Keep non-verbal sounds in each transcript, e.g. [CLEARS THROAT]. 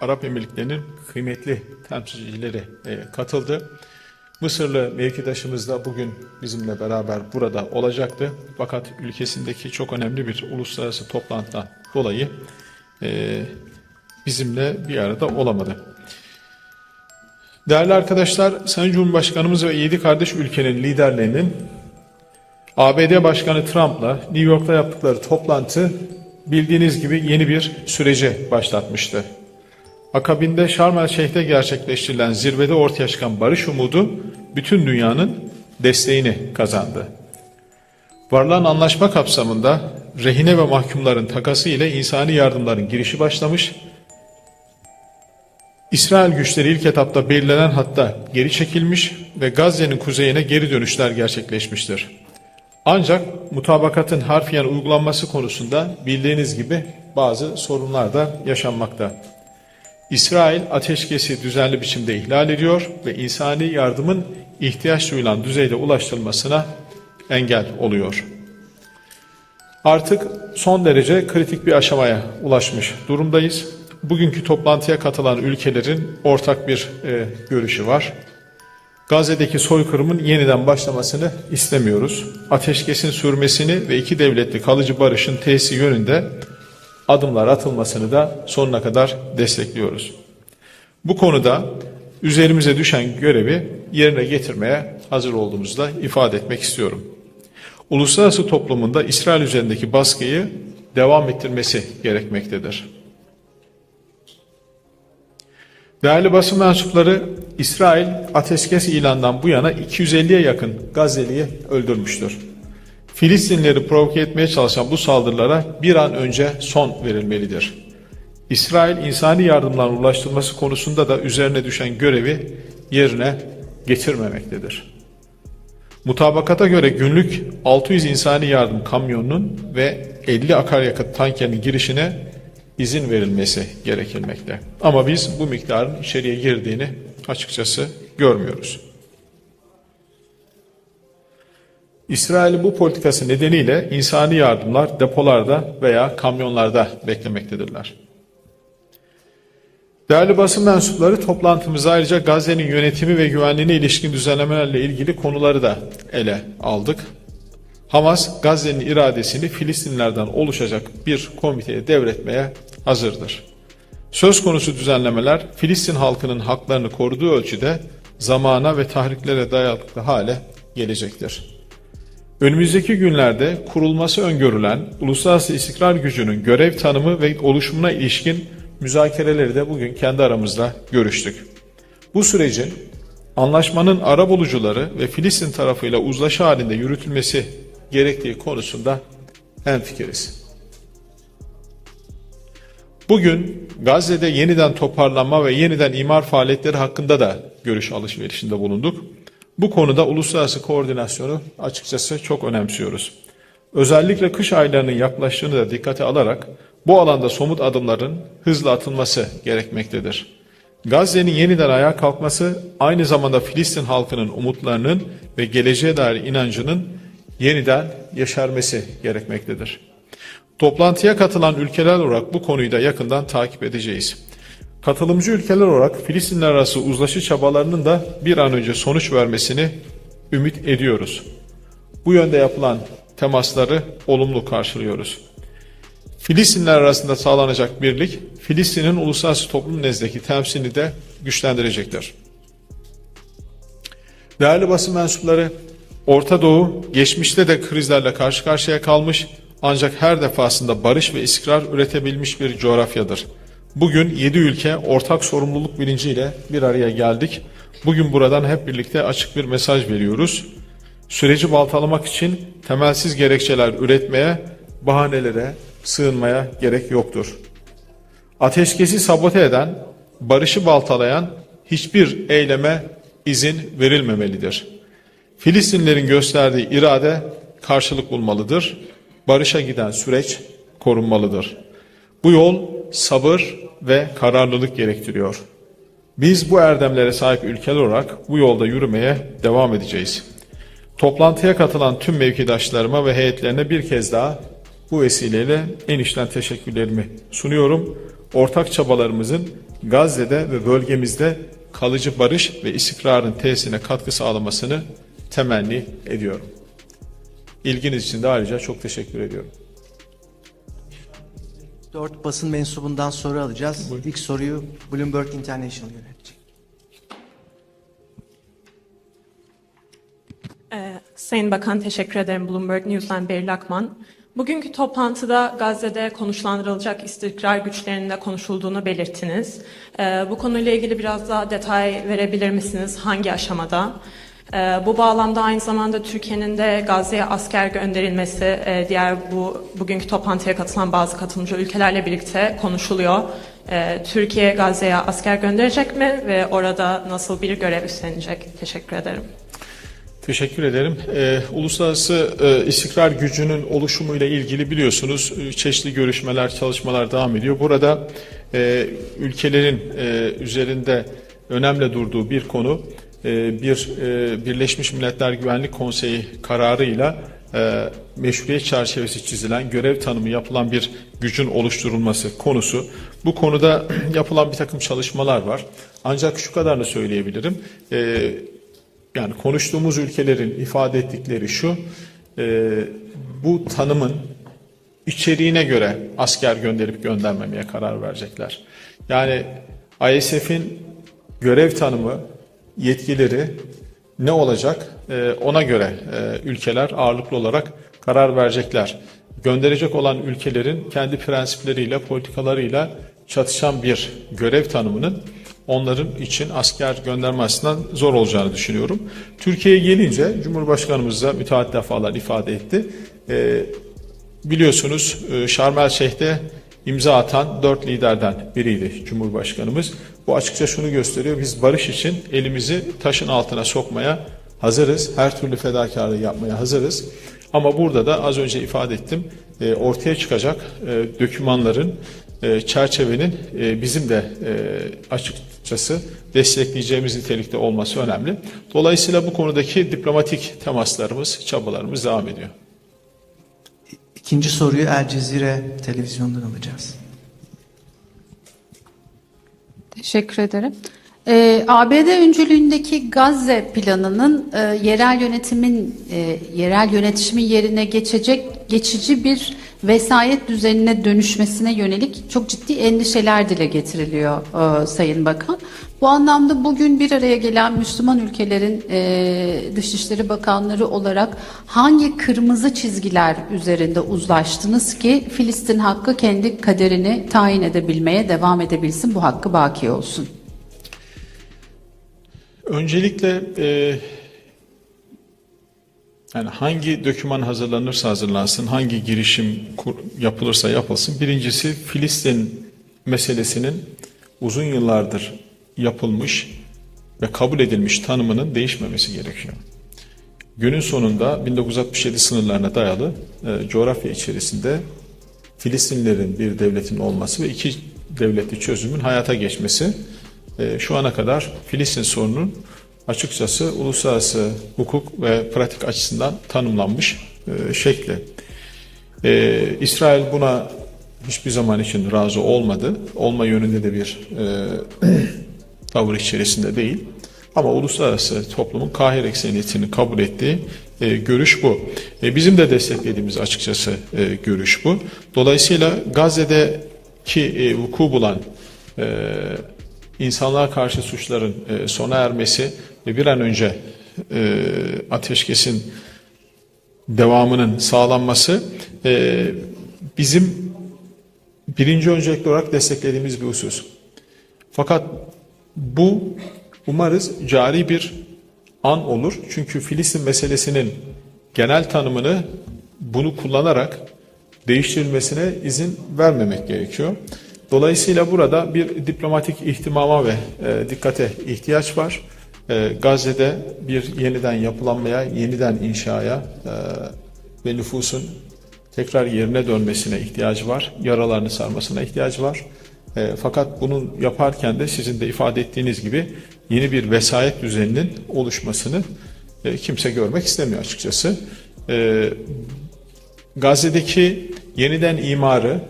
Arap Emirlikleri'nin kıymetli temsilcileri e, katıldı. Mısırlı mevkidaşımız da bugün bizimle beraber burada olacaktı. Fakat ülkesindeki çok önemli bir uluslararası toplantıdan dolayı e, bizimle bir arada olamadı. Değerli arkadaşlar, Sayın Cumhurbaşkanımız ve yedi kardeş ülkenin liderlerinin ABD Başkanı Trump'la New York'ta yaptıkları toplantı bildiğiniz gibi yeni bir süreci başlatmıştı. Akabinde Şarm el Şeyh'te gerçekleştirilen zirvede ortaya çıkan barış umudu bütün dünyanın desteğini kazandı. Varılan anlaşma kapsamında rehine ve mahkumların takası ile insani yardımların girişi başlamış, İsrail güçleri ilk etapta belirlenen hatta geri çekilmiş ve Gazze'nin kuzeyine geri dönüşler gerçekleşmiştir. Ancak mutabakatın harfiyen uygulanması konusunda bildiğiniz gibi bazı sorunlar da yaşanmakta. İsrail ateşkesi düzenli biçimde ihlal ediyor ve insani yardımın ihtiyaç duyulan düzeyde ulaştırılmasına engel oluyor. Artık son derece kritik bir aşamaya ulaşmış durumdayız. Bugünkü toplantıya katılan ülkelerin ortak bir e, görüşü var. Gazze'deki soykırımın yeniden başlamasını istemiyoruz. Ateşkesin sürmesini ve iki devletli kalıcı barışın tesisi yönünde adımlar atılmasını da sonuna kadar destekliyoruz. Bu konuda üzerimize düşen görevi yerine getirmeye hazır olduğumuzu da ifade etmek istiyorum. Uluslararası toplumunda İsrail üzerindeki baskıyı devam ettirmesi gerekmektedir. Değerli basın mensupları İsrail ateşkes ilandan bu yana 250'ye yakın Gazze'liyi öldürmüştür. Filistinleri provoke etmeye çalışan bu saldırılara bir an önce son verilmelidir. İsrail insani yardımların ulaştırılması konusunda da üzerine düşen görevi yerine getirmemektedir. Mutabakata göre günlük 600 insani yardım kamyonunun ve 50 akaryakıt tankerinin girişine izin verilmesi gerekilmekte. Ama biz bu miktarın içeriye girdiğini açıkçası görmüyoruz. İsrail'in bu politikası nedeniyle insani yardımlar depolarda veya kamyonlarda beklemektedirler. Değerli basın mensupları toplantımızda ayrıca Gazze'nin yönetimi ve güvenliğine ilişkin düzenlemelerle ilgili konuları da ele aldık. Hamas, Gazze'nin iradesini Filistinlerden oluşacak bir komiteye devretmeye hazırdır. Söz konusu düzenlemeler Filistin halkının haklarını koruduğu ölçüde zamana ve tahriklere dayanıklı hale gelecektir. Önümüzdeki günlerde kurulması öngörülen uluslararası istikrar gücünün görev tanımı ve oluşumuna ilişkin müzakereleri de bugün kendi aramızda görüştük. Bu sürecin anlaşmanın arabulucuları ve Filistin tarafıyla uzlaşı halinde yürütülmesi gerektiği konusunda hemfikiriz. Bugün Gazze'de yeniden toparlanma ve yeniden imar faaliyetleri hakkında da görüş alışverişinde bulunduk. Bu konuda uluslararası koordinasyonu açıkçası çok önemsiyoruz. Özellikle kış aylarının yaklaştığını da dikkate alarak bu alanda somut adımların hızla atılması gerekmektedir. Gazze'nin yeniden ayağa kalkması aynı zamanda Filistin halkının umutlarının ve geleceğe dair inancının yeniden yeşermesi gerekmektedir. Toplantıya katılan ülkeler olarak bu konuyu da yakından takip edeceğiz. Katılımcı ülkeler olarak Filistinler arası uzlaşı çabalarının da bir an önce sonuç vermesini ümit ediyoruz. Bu yönde yapılan temasları olumlu karşılıyoruz. Filistinler arasında sağlanacak birlik, Filistin'in uluslararası toplum nezdeki temsilini de güçlendirecektir. Değerli basın mensupları, Orta Doğu geçmişte de krizlerle karşı karşıya kalmış ancak her defasında barış ve istikrar üretebilmiş bir coğrafyadır. Bugün 7 ülke ortak sorumluluk bilinciyle bir araya geldik. Bugün buradan hep birlikte açık bir mesaj veriyoruz. Süreci baltalamak için temelsiz gerekçeler üretmeye, bahanelere sığınmaya gerek yoktur. Ateşkesi sabote eden, barışı baltalayan hiçbir eyleme izin verilmemelidir. Filistinlerin gösterdiği irade karşılık bulmalıdır. Barışa giden süreç korunmalıdır. Bu yol sabır ve kararlılık gerektiriyor. Biz bu erdemlere sahip ülkeler olarak bu yolda yürümeye devam edeceğiz. Toplantıya katılan tüm mevkidaşlarıma ve heyetlerine bir kez daha bu vesileyle en içten teşekkürlerimi sunuyorum. ortak çabalarımızın Gazze'de ve bölgemizde kalıcı barış ve istikrarın tesisine katkı sağlamasını temenni ediyorum. İlginiz için de ayrıca çok teşekkür ediyorum. Dört basın mensubundan soru alacağız. İlk soruyu Bloomberg International yönetecek. Ee, Sayın Bakan teşekkür ederim Bloomberg News'dan Beril Akman. Bugünkü toplantıda Gazze'de konuşlandırılacak istikrar güçlerinin de konuşulduğunu belirttiniz. Ee, bu konuyla ilgili biraz daha detay verebilir misiniz? Hangi aşamada? Ee, bu bağlamda aynı zamanda Türkiye'nin de Gazze'ye asker gönderilmesi e, diğer bu bugünkü toplantıya katılan bazı katılımcı ülkelerle birlikte konuşuluyor. Ee, Türkiye Gazze'ye asker gönderecek mi ve orada nasıl bir görev üstlenecek? Teşekkür ederim. Teşekkür ederim. Ee, uluslararası e, istikrar gücünün oluşumuyla ilgili biliyorsunuz e, çeşitli görüşmeler, çalışmalar devam ediyor. Burada e, ülkelerin e, üzerinde önemli durduğu bir konu bir e, Birleşmiş Milletler Güvenlik Konseyi kararıyla e, meşruiyet çerçevesi çizilen, görev tanımı yapılan bir gücün oluşturulması konusu. Bu konuda [CLEARS THROAT] yapılan bir takım çalışmalar var. Ancak şu kadarını söyleyebilirim. E, yani konuştuğumuz ülkelerin ifade ettikleri şu, e, bu tanımın içeriğine göre asker gönderip göndermemeye karar verecekler. Yani ISF'in görev tanımı, yetkileri ne olacak e, ona göre e, ülkeler ağırlıklı olarak karar verecekler. Gönderecek olan ülkelerin kendi prensipleriyle, politikalarıyla çatışan bir görev tanımının onların için asker gönderme açısından zor olacağını düşünüyorum. Türkiye'ye gelince Cumhurbaşkanımız da müteahhit defalar ifade etti. E, biliyorsunuz e, Şarm El Şeyh'te imza atan dört liderden biriydi Cumhurbaşkanımız. Bu açıkça şunu gösteriyor. Biz barış için elimizi taşın altına sokmaya hazırız. Her türlü fedakarlığı yapmaya hazırız. Ama burada da az önce ifade ettim e, ortaya çıkacak e, dokümanların e, çerçevenin bizim de açıkçası destekleyeceğimiz nitelikte olması önemli. Dolayısıyla bu konudaki diplomatik temaslarımız, çabalarımız devam ediyor. İkinci soruyu El Cezire televizyondan alacağız. Teşekkür ederim. Ee, ABD öncülüğündeki Gazze planının e, yerel yönetimin e, yerel yönetimin yerine geçecek geçici bir vesayet düzenine dönüşmesine yönelik çok ciddi endişeler dile getiriliyor e, Sayın Bakan. Bu anlamda bugün bir araya gelen Müslüman ülkelerin e, Dışişleri Bakanları olarak hangi kırmızı çizgiler üzerinde uzlaştınız ki Filistin hakkı kendi kaderini tayin edebilmeye devam edebilsin, bu hakkı baki olsun? Öncelikle e, yani hangi doküman hazırlanırsa hazırlansın, hangi girişim yapılırsa yapılsın. Birincisi Filistin meselesinin uzun yıllardır yapılmış ve kabul edilmiş tanımının değişmemesi gerekiyor. Günün sonunda 1967 sınırlarına dayalı e, coğrafya içerisinde Filistinlerin bir devletin olması ve iki devletli çözümün hayata geçmesi e, şu ana kadar Filistin sorunun açıkçası uluslararası hukuk ve pratik açısından tanımlanmış e, şekli. E, İsrail buna hiçbir zaman için razı olmadı. Olma yönünde de bir e, tavır içerisinde değil. Ama uluslararası toplumun kahir ekseniyetini kabul ettiği e, görüş bu. E, bizim de desteklediğimiz açıkçası e, görüş bu. Dolayısıyla Gazze'deki e, vuku bulan e, insanlığa karşı suçların e, sona ermesi ve bir an önce e, ateşkesin devamının sağlanması e, bizim birinci öncelikli olarak desteklediğimiz bir husus. Fakat bu umarız cari bir an olur. Çünkü Filistin meselesinin genel tanımını bunu kullanarak değiştirilmesine izin vermemek gerekiyor. Dolayısıyla burada bir diplomatik ihtimama ve e, dikkate ihtiyaç var. E, Gazze'de bir yeniden yapılanmaya, yeniden inşaya e, ve nüfusun tekrar yerine dönmesine ihtiyacı var. Yaralarını sarmasına ihtiyacı var. E, fakat bunu yaparken de sizin de ifade ettiğiniz gibi yeni bir vesayet düzeninin oluşmasını e, kimse görmek istemiyor açıkçası. E, Gazze'deki yeniden imarı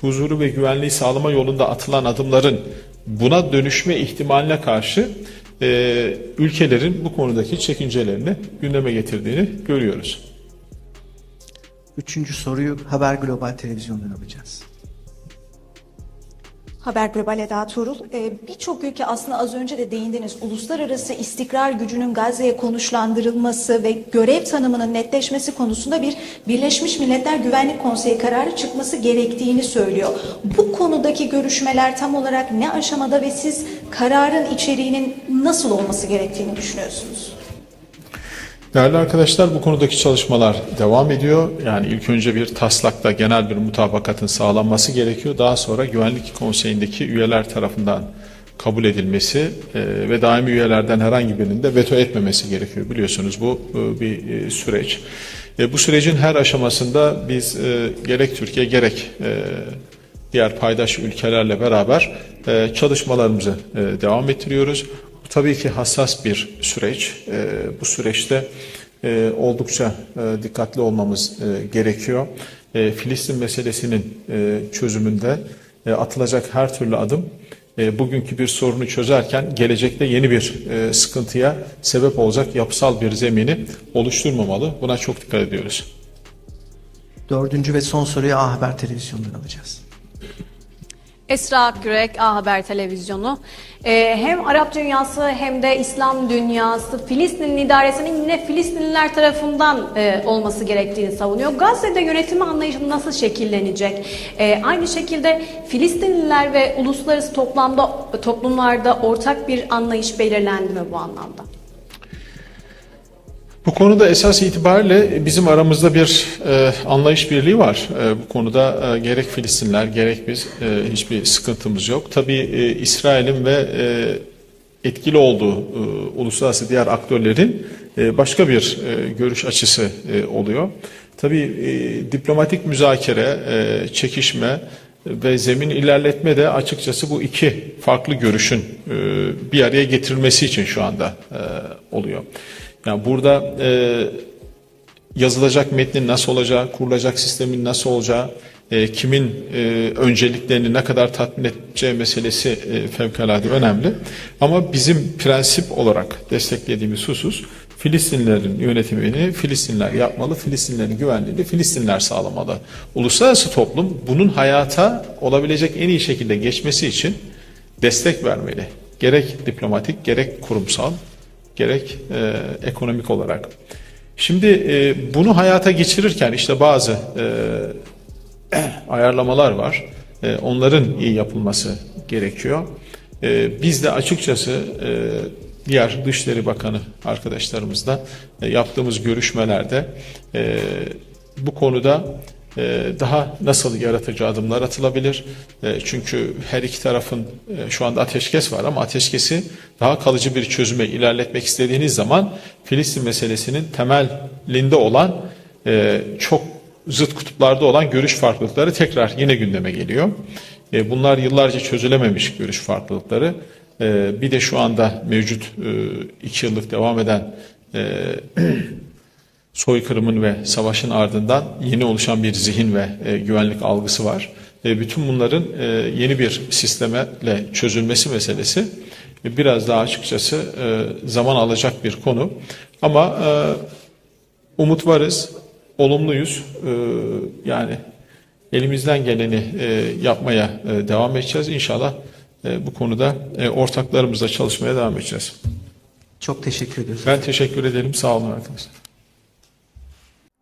huzuru ve güvenliği sağlama yolunda atılan adımların buna dönüşme ihtimaline karşı e, ülkelerin bu konudaki çekincelerini gündeme getirdiğini görüyoruz. Üçüncü soruyu Haber Global Televizyon'dan alacağız. Haber Global Eda Tuğrul. Ee, Birçok ülke aslında az önce de değindiniz. Uluslararası istikrar gücünün Gazze'ye konuşlandırılması ve görev tanımının netleşmesi konusunda bir Birleşmiş Milletler Güvenlik Konseyi kararı çıkması gerektiğini söylüyor. Bu konudaki görüşmeler tam olarak ne aşamada ve siz kararın içeriğinin nasıl olması gerektiğini düşünüyorsunuz? Değerli arkadaşlar bu konudaki çalışmalar devam ediyor. Yani ilk önce bir taslakta genel bir mutabakatın sağlanması gerekiyor. Daha sonra Güvenlik Konseyi'ndeki üyeler tarafından kabul edilmesi e, ve daimi üyelerden herhangi birinin de veto etmemesi gerekiyor. Biliyorsunuz bu e, bir e, süreç. Bu sürecin her aşamasında biz gerek Türkiye gerek diğer paydaş ülkelerle beraber çalışmalarımızı devam ettiriyoruz. Bu tabii ki hassas bir süreç. E, bu süreçte e, oldukça e, dikkatli olmamız e, gerekiyor. E, Filistin meselesinin e, çözümünde e, atılacak her türlü adım e, bugünkü bir sorunu çözerken gelecekte yeni bir e, sıkıntıya sebep olacak yapısal bir zemini oluşturmamalı. Buna çok dikkat ediyoruz. Dördüncü ve son soruyu A Haber Televizyon'dan alacağız. Esra Akgürek, A Haber Televizyonu. Ee, hem Arap dünyası hem de İslam dünyası Filistin idaresinin yine Filistinliler tarafından e, olması gerektiğini savunuyor. Gazze'de yönetimi anlayışı nasıl şekillenecek? Ee, aynı şekilde Filistinliler ve uluslararası toplamda toplumlarda ortak bir anlayış belirlendi mi bu anlamda? Bu konuda esas itibariyle bizim aramızda bir e, anlayış birliği var. E, bu konuda e, gerek Filistinler gerek biz e, hiçbir sıkıntımız yok. Tabii e, İsrail'in ve e, etkili olduğu e, uluslararası diğer aktörlerin e, başka bir e, görüş açısı e, oluyor. Tabii e, diplomatik müzakere, e, çekişme ve zemin ilerletme de açıkçası bu iki farklı görüşün e, bir araya getirilmesi için şu anda e, oluyor. Yani burada e, yazılacak metnin nasıl olacağı, kurulacak sistemin nasıl olacağı, e, kimin e, önceliklerini ne kadar tatmin edeceği meselesi e, fevkalade önemli. Ama bizim prensip olarak desteklediğimiz husus Filistinlerin yönetimini Filistinler yapmalı, Filistinlerin güvenliğini Filistinler sağlamalı. Uluslararası toplum bunun hayata olabilecek en iyi şekilde geçmesi için destek vermeli. Gerek diplomatik gerek kurumsal gerek e, ekonomik olarak. Şimdi e, bunu hayata geçirirken işte bazı e, [CLEARS THROAT] ayarlamalar var. E, onların iyi yapılması gerekiyor. E, biz de açıkçası e, diğer Dışişleri Bakanı arkadaşlarımızla e, yaptığımız görüşmelerde e, bu konuda daha nasıl yaratıcı adımlar atılabilir? E, Çünkü her iki tarafın e, şu anda ateşkes var ama ateşkesi daha kalıcı bir çözüme ilerletmek istediğiniz zaman Filistin meselesinin temelinde olan e, çok zıt kutuplarda olan görüş farklılıkları tekrar yine gündeme geliyor. E, Bunlar yıllarca çözülememiş görüş farklılıkları. Bir de şu anda mevcut iki yıllık devam eden [CLEARS THROAT] soykırımın ve savaşın ardından yeni oluşan bir zihin ve e, güvenlik algısı var. E, bütün bunların e, yeni bir sistemle çözülmesi meselesi e, biraz daha açıkçası e, zaman alacak bir konu. Ama e, umut varız, olumluyuz. E, yani elimizden geleni e, yapmaya e, devam edeceğiz. İnşallah e, bu konuda e, ortaklarımızla çalışmaya devam edeceğiz. Çok teşekkür ediyoruz. Ben teşekkür ederim. Sağ olun arkadaşlar.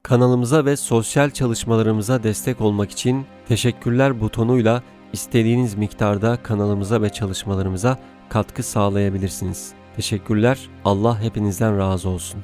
Kanalımıza ve sosyal çalışmalarımıza destek olmak için teşekkürler butonuyla istediğiniz miktarda kanalımıza ve çalışmalarımıza katkı sağlayabilirsiniz. Teşekkürler. Allah hepinizden razı olsun.